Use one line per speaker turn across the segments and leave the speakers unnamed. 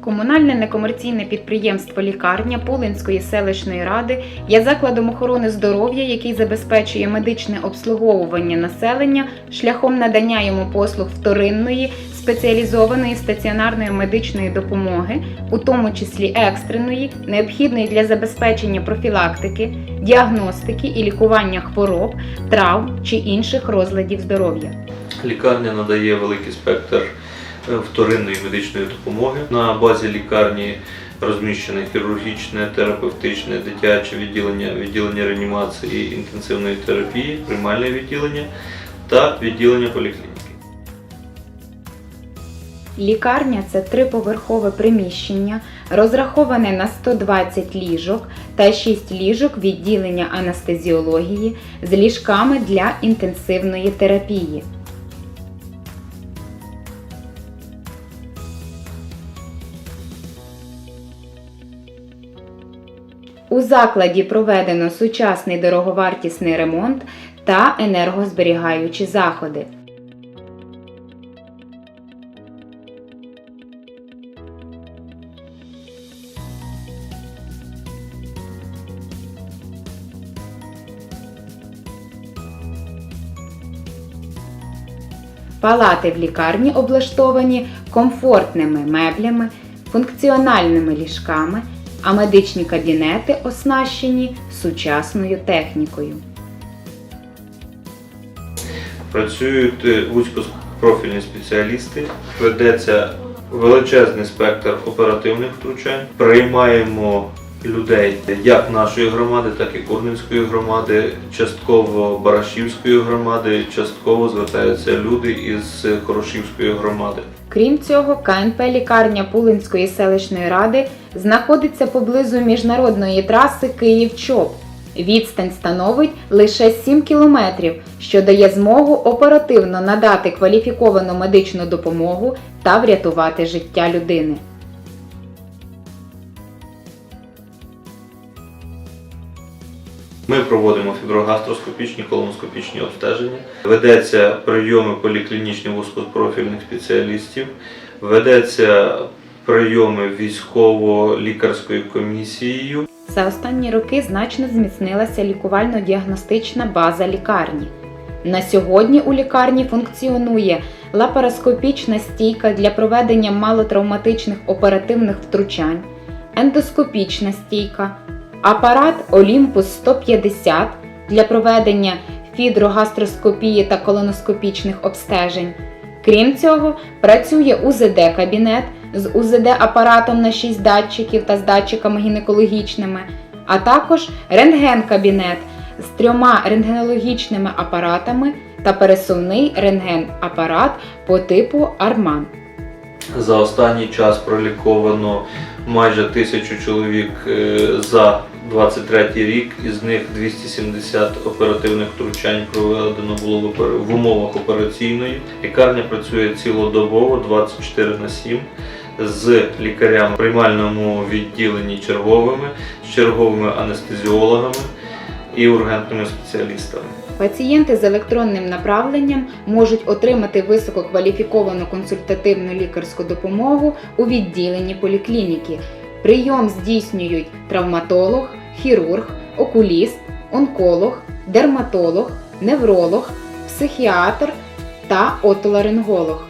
Комунальне некомерційне підприємство Лікарня Пулинської селищної ради є закладом охорони здоров'я, який забезпечує медичне обслуговування населення шляхом надання йому послуг вторинної спеціалізованої стаціонарної медичної допомоги, у тому числі екстреної, необхідної для забезпечення профілактики, діагностики і лікування хвороб, травм чи інших розладів здоров'я.
Лікарня надає великий спектр вторинної медичної допомоги. На базі лікарні розміщене хірургічне, терапевтичне, дитяче відділення, відділення реанімації інтенсивної терапії, приймальне відділення та відділення поліклініки.
Лікарня це триповерхове приміщення, розраховане на 120 ліжок та 6 ліжок відділення анестезіології з ліжками для інтенсивної терапії. У закладі проведено сучасний дороговартісний ремонт та енергозберігаючі заходи. Палати в лікарні облаштовані комфортними меблями, функціональними ліжками, а медичні кабінети оснащені сучасною технікою.
Працюють е, вузькопрофільні спеціалісти, ведеться величезний спектр оперативних втручань. Приймаємо людей як нашої громади, так і Курненської громади, частково Барашівської громади, частково звертаються люди із Хорошівської громади.
Крім цього, КНП лікарня Пулинської селищної ради знаходиться поблизу міжнародної траси Київ-Чоп. Відстань становить лише 7 кілометрів, що дає змогу оперативно надати кваліфіковану медичну допомогу та врятувати життя людини.
Ми проводимо фіброгастроскопічні, колоноскопічні обстеження. Ведеться прийоми поліклінічних вузькопрофільних спеціалістів, ведеться прийоми військово-лікарською комісією.
За останні роки значно зміцнилася лікувально-діагностична база лікарні. На сьогодні у лікарні функціонує лапароскопічна стійка для проведення малотравматичних оперативних втручань, ендоскопічна стійка, апарат Olympus 150 для проведення фідрогастроскопії та колоноскопічних обстежень. Крім цього, працює УЗД-кабінет з УЗД-апаратом на 6 датчиків та з датчиками гінекологічними, а також рентген-кабінет з трьома рентгенологічними апаратами та пересувний рентген-апарат по типу Арман.
За останній час проліковано майже тисячу чоловік е, за 23 рік, із них 270 оперативних втручань проведено було в умовах операційної. Лікарня працює цілодобово 24 на 7 з лікарями в приймальному відділенні черговими, з черговими анестезіологами і ургентними спеціалістами.
Пацієнти з електронним направленням можуть отримати висококваліфіковану консультативну лікарську допомогу у відділенні поліклініки. Прийом здійснюють травматолог, хірург, окуліст, онколог, дерматолог, невролог, психіатр та отоларинголог.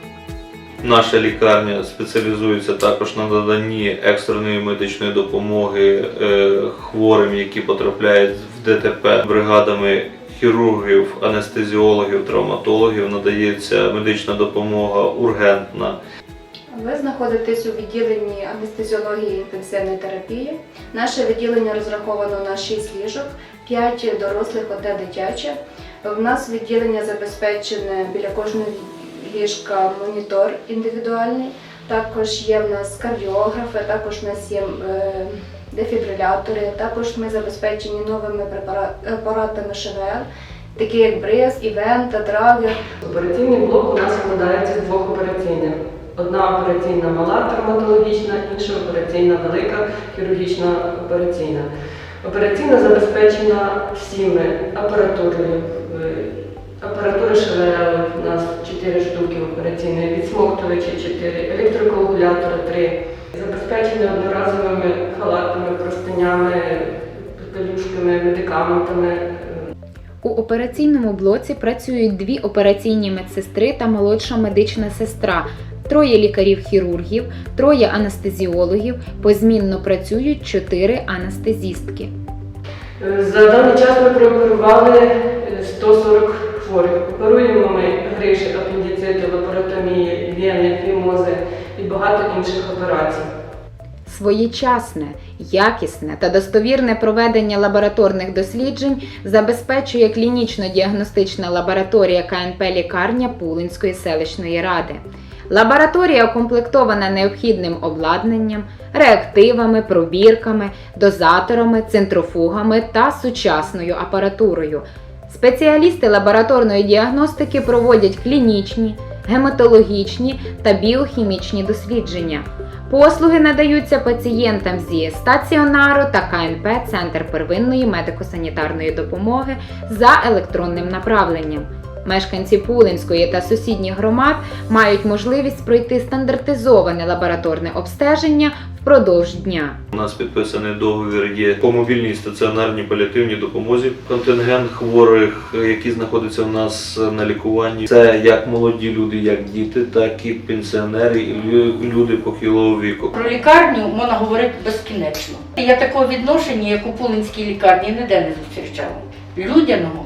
Наша лікарня спеціалізується також на наданні екстреної медичної допомоги е, хворим, які потрапляють в ДТП бригадами хірургів, анестезіологів, травматологів. Надається медична допомога ургентна.
Ви знаходитесь у відділенні анестезіології і інтенсивної терапії. Наше відділення розраховано на 6 ліжок, 5 дорослих, одне дитяче. У нас відділення забезпечене біля кожного ліжка монітор індивідуальний. Також є в нас кардіографи, також в нас є е, дефібрилятори. Також ми забезпечені новими апаратами ШВЛ, такі як бриз, івент, драгер.
Операційний блок у нас складається з двох операційних. Одна операційна мала травматологічна, інша операційна велика хірургічна операційна. Операційна забезпечена всіми апаратурою. Е, Апаратури ШВЛ у нас 4 штуки операційної, відсмоктувачі 4, електрокоагулятори 3, забезпечені одноразовими халатами, простинями, пелюшками, медикаментами.
У операційному блоці працюють дві операційні медсестри та молодша медична сестра, троє лікарів-хірургів, троє анестезіологів, позмінно працюють чотири анестезістки.
Е, За даний час ми прооперували е, 140 хворих. Оперуємо ми грижі, апендицити, лапаротомії, вени, фімози і багато інших операцій.
Своєчасне, якісне та достовірне проведення лабораторних досліджень забезпечує клінічно-діагностична лабораторія КНП лікарня Пулинської селищної ради. Лабораторія укомплектована необхідним обладнанням, реактивами, пробірками, дозаторами, центрофугами та сучасною апаратурою. Спеціалісти лабораторної діагностики проводять клінічні, гематологічні та біохімічні дослідження. Послуги надаються пацієнтам зі стаціонару та КНП Центр первинної медико-санітарної допомоги за електронним направленням. Мешканці Пулинської та сусідніх громад мають можливість пройти стандартизоване лабораторне обстеження впродовж дня.
У нас підписаний договір є по мобільній стаціонарній паліативній допомозі. Контингент хворих, які знаходяться в нас на лікуванні, це як молоді люди, як діти, так і пенсіонери, і люди похилого віку.
Про лікарню можна говорити безкінечно. Я такого відношення, як у Пулинській лікарні, ніде не зустрічала. Людяного,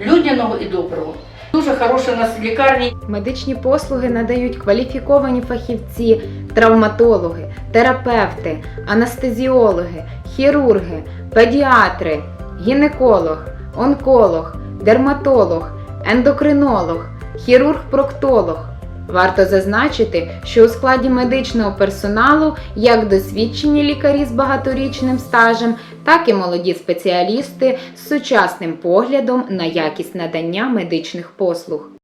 людяного і доброго. Дуже хороша у нас лікарні.
Медичні послуги надають кваліфіковані фахівці, травматологи, терапевти, анестезіологи, хірурги, педіатри, гінеколог, онколог, дерматолог, ендокринолог, хірург-проктолог. Варто зазначити, що у складі медичного персоналу як досвідчені лікарі з багаторічним стажем, так і молоді спеціалісти з сучасним поглядом на якість надання медичних послуг.